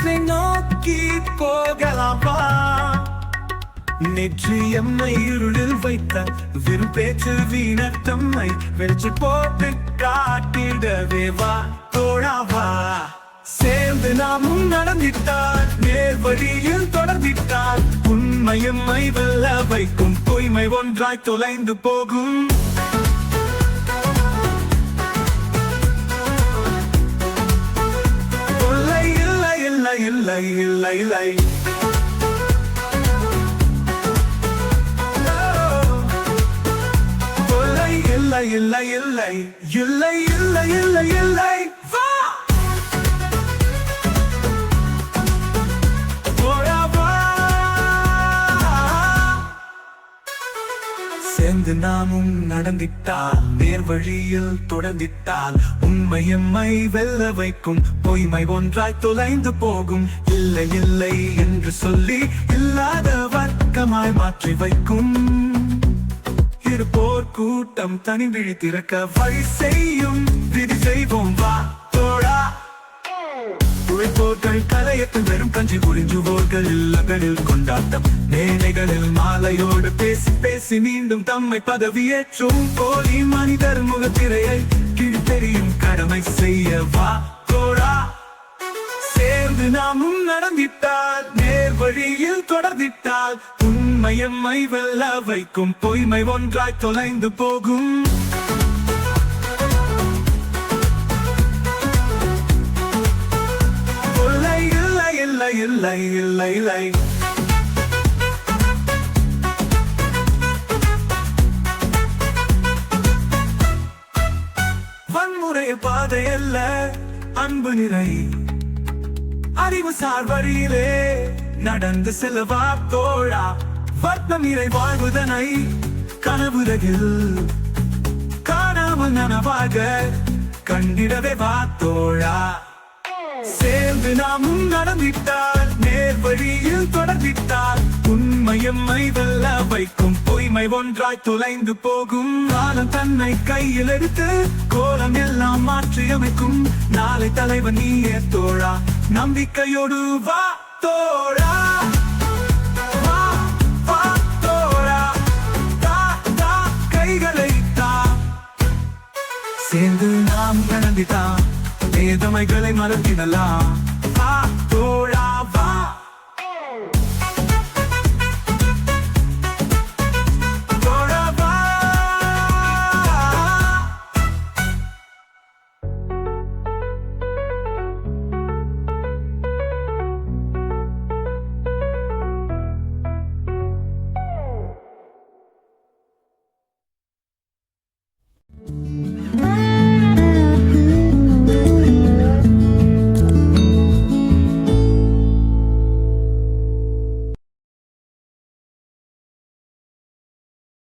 நோக்கி போகலாமா? நேற்று எம்மை இருளில் வைத்த விருப்பேற்று வீணத்தம்மை வெளிச்சு போட்டு காட்டிடவே வா தோழாவா சேர்ந்து நாமும் நடந்திட்டார் நேர்வழியில் தொடர்ந்திட்டார். தொடர்ந்திட்டால் உண்மையம்மை வெல்ல வைக்கும் பொய்மை ஒன்றாய் தொலைந்து போகும். இல்லை இல்லை இல்லை இல்லை இல்லை இல்லை இல்லை இல்லை இல்லை. இல்லை நடந்து நாமும் நடந்தித்தால் நேர் வழியில் தொடர்ந்திட்டால் உண்மையம்மை வெல்ல வைக்கும் பொய்மை ஒன்றாய் தொலைந்து போகும். இல்லை இல்லை என்று சொல்லி இல்லாத வர்க்கமாய் மாற்றி வைக்கும். இருப்போர் கூட்டம் தனி விழி திறக்க வழி செய்யும். விதி செய்வோம் வா. உழைப்போர்கள் கலையத்தில் வெறும் கஞ்சி புரிஞ்சுவோர்கள் இல்லங்களில் கொண்டாட்டம் மேலைகளில் மாலையோடு பேசி பேசி மீண்டும் தம்மை பதவியேற்றும். போலி மனிதர் முகத்திரையை கீழ்த்தெறியும் கடமை செய்ய வா தோழா சேர்ந்து நாமும் நடந்திட்டால் நேர் வழியில் தொடர்ந்திட்டால் உண்மையம்மை வெல்ல வைக்கும் பொய்மை ஒன்றாய் தொலைந்து போகும். இல்லை இல்லை இல்லை. வன்முறை பாதை அல்ல அன்பு நிறை. அறிவுசார் வழியிலே நடந்து செல்வா தோழா வர்த்தம் நிறை வாழ்வுதனை கனவுலகில் காணாமல் நனவாக கண்டிடவே வா தோழா சேர்ந்து நாமும் நடந்திட்டார் நேர்வழியில் தொடர்பித்தால் உண்மையம்மை வெல்ல வைக்கும். பொய்மை ஒன்றாய் தொலைந்து போகும். காலம் தன்னை கையில் எடுத்து கோலம் எல்லாம் மாற்றி அமைக்கும் நாளை தலைவன் நீயே தோழா. நம்பிக்கையோடு வா தோழா. சேர்ந்து நாம் நடந்திட்டான் வேதமைகளை மறந்திடலாம். தோழா